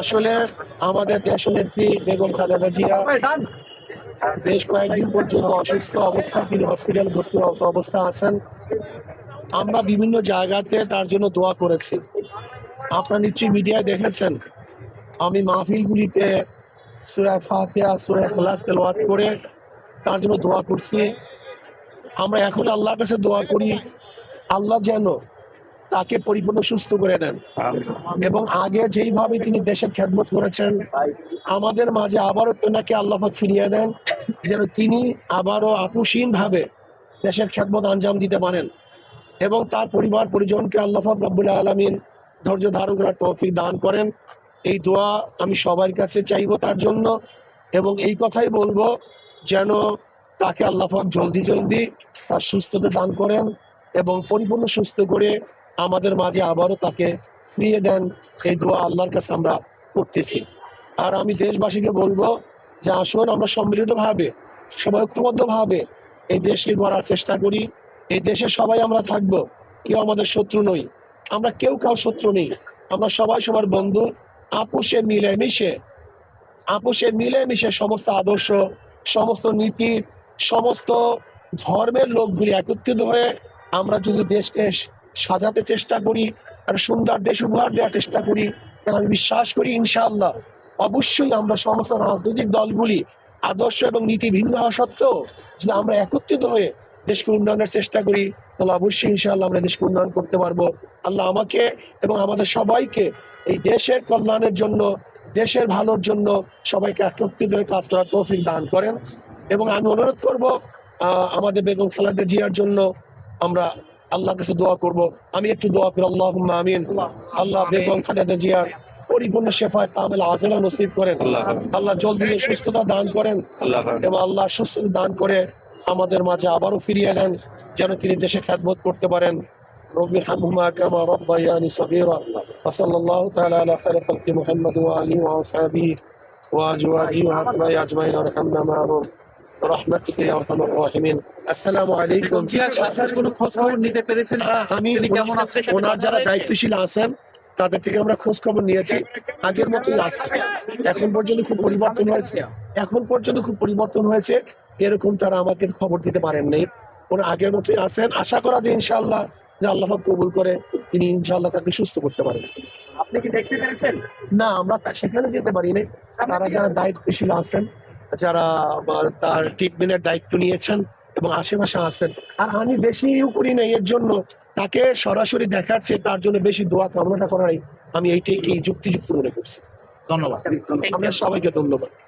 আসলে আমাদের দেশনেত্রী বেগম খালেদা জিয়া বেশ কয়েকদিন পর্যন্ত অসুস্থ অবস্থায় তিনি হসপিটাল ভর্তি অবস্থা আছেন। আমরা বিভিন্ন জায়গাতে তার জন্য দোয়া করেছি। আপনারা নিশ্চয়ই মিডিয়ায় দেখেছেন, আমি মাহফিলগুলিতে সুরায় ফাতিহা সুরায় খালাস তেলাওয়াত করে তার জন্য দোয়া করছি। আমরা এখন আল্লাহর কাছে দোয়া করি, আল্লাহ যেন তাকে পরিপূর্ণ সুস্থ করে দেন। এবং আগে যেইভাবে তিনি দেশের খেদমত করেছেন আমাদের মাঝে আবারও তেনাকে আল্লাহ ফিরিয়ে দেন যেন তিনি আবারও আপুসীন ভাবে দেশের খেদমত আঞ্জাম দিতে পারেন এবং তার পরিবার পরিজনকে আল্লাহ রব্বুল আলমিন ধৈর্য ধারণ করার তৌফিক দান করেন। এই দোয়া আমি সবার কাছে চাইব তার জন্য এবং এই কথাই বলব যেন তাকে আল্লাহ জলদি জলদি তার সুস্থতা দান করেন এবং পরিপূর্ণ সুস্থ করে আমাদের মাঝে আবারও তাকে ফিরিয়ে দেন। এই দোয়া আল্লাহর কাছে আমরা করতেছি। আর আমি দেশবাসীকে বলব যে আসুন আমরা সম্মিলিতভাবে সবাই ঐক্যবদ্ধ ভাবে এই দেশকে গড়ার চেষ্টা করি। এই দেশে সবাই আমরা থাকব, কেউ আমাদের শত্রু নই। আমরা কেউ কাউ শত্রু নেই। আমরা সবাই সবার বন্ধু। আপুষে মিলেমিশে আপুষে মিলেমিশে সমস্ত আদর্শ, সমস্ত নীতি, সমস্ত ধর্মের লোকগুলি একত্রিত হয়ে আমরা যদি দেশকে সাজাতে চেষ্টা করি আর সুন্দর দেশ উপহার দেওয়ার চেষ্টা করি। আমি বিশ্বাস করি ইনশাআল্লাহ। অবশ্যই আমরা সমস্ত রাজনৈতিক দলগুলি আদর্শ এবং নীতি ভিন্ন হওয়া সত্ত্বেও যদি আমরা একত্রিত হয়ে দেশকে উন্নয়নের চেষ্টা করি, তাহলে অবশ্যই ইনশাআল্লাহ আমরা দেশকে উন্নয়ন করতে পারব। আল্লাহ আমাকে এবং আমাদের সবাইকে এই দেশের কল্যাণের জন্য, দেশের ভালোর জন্য সবাইকে একত্রিত হয়ে কাজ করার তৌফিক দান করেন। এবং আমি অনুরোধ করব আমাদের বেগম খালেদা জিয়ার জন্য আমরা আল্লাহ কাছে দোয়া করব। আমি একটু দোয়া করি আল্লাহ আমিন। আল্লাহ বেগম খালেদা জিয়ার পরিপূর্ণ শেফায় তামেল আজেরা নসিব করেন। আল্লাহ জল দিয়ে সুস্থতা দান করেন এবং আল্লাহ সুস্থতা দান করে আমাদের মাঝে আবারও ফিরিয়ে দেন যেন তিনি দেশে খ্যাতবোধ করতে পারেন। রবি হামুমা কামা রব্বায়ানি সগীরা। ওয়াসাল্লাল্লাহু তাআলা আলা খায়রি খালকি মুহাম্মদ ওয়া আলিহি ওয়া সাহবিহি ওয়া আজওয়াজিহি ওয়া আতবাই আজমাইন। ওয়া রাহমানা মা'হুম রাহিমিন। আসসালামু আলাইকুম। কোনো খোঁজ খবর নিতে পেরেছেন? হ্যাঁ, আমি কেমন আছেন ওনার যারা দায়িত্বশীল আছেন তাদের থেকে আমরা খোঁজ খবর নিয়েছি। আগের আছে। এখন পর্যন্ত খুব পরিবর্তন হয়েছে। এখন পর্যন্ত খুব পরিবর্তন হয়েছে। এরকম তারা আমাকে খবর দিতে পারেন নাই ওরা আগের মতোই আছেন। আশা করা যে ইনশাআল্লাহ যে আল্লাহ কবুল করে তিনি ইনশাআল্লাহ তাকে সুস্থ করতে পারেন। আপনি কি দেখতে পেরেছেন? না আমরা সেখানে যেতে পারি নাই তারা যারা দায়িত্বশীল আছেন যারা তার ট্রিটমেন্টের দায়িত্ব নিয়েছেন এবং আশেপাশে আছেন। আর আমি বেশি ইউ করি না এর জন্য তাকে সরাসরি দেখার চেয়ে তার জন্য বেশি দোয়া কামনাটা করাই আমি এইটাই কি যুক্তিযুক্ত মনে করছি। ধন্যবাদ। আমরা সবাইকে ধন্যবাদ।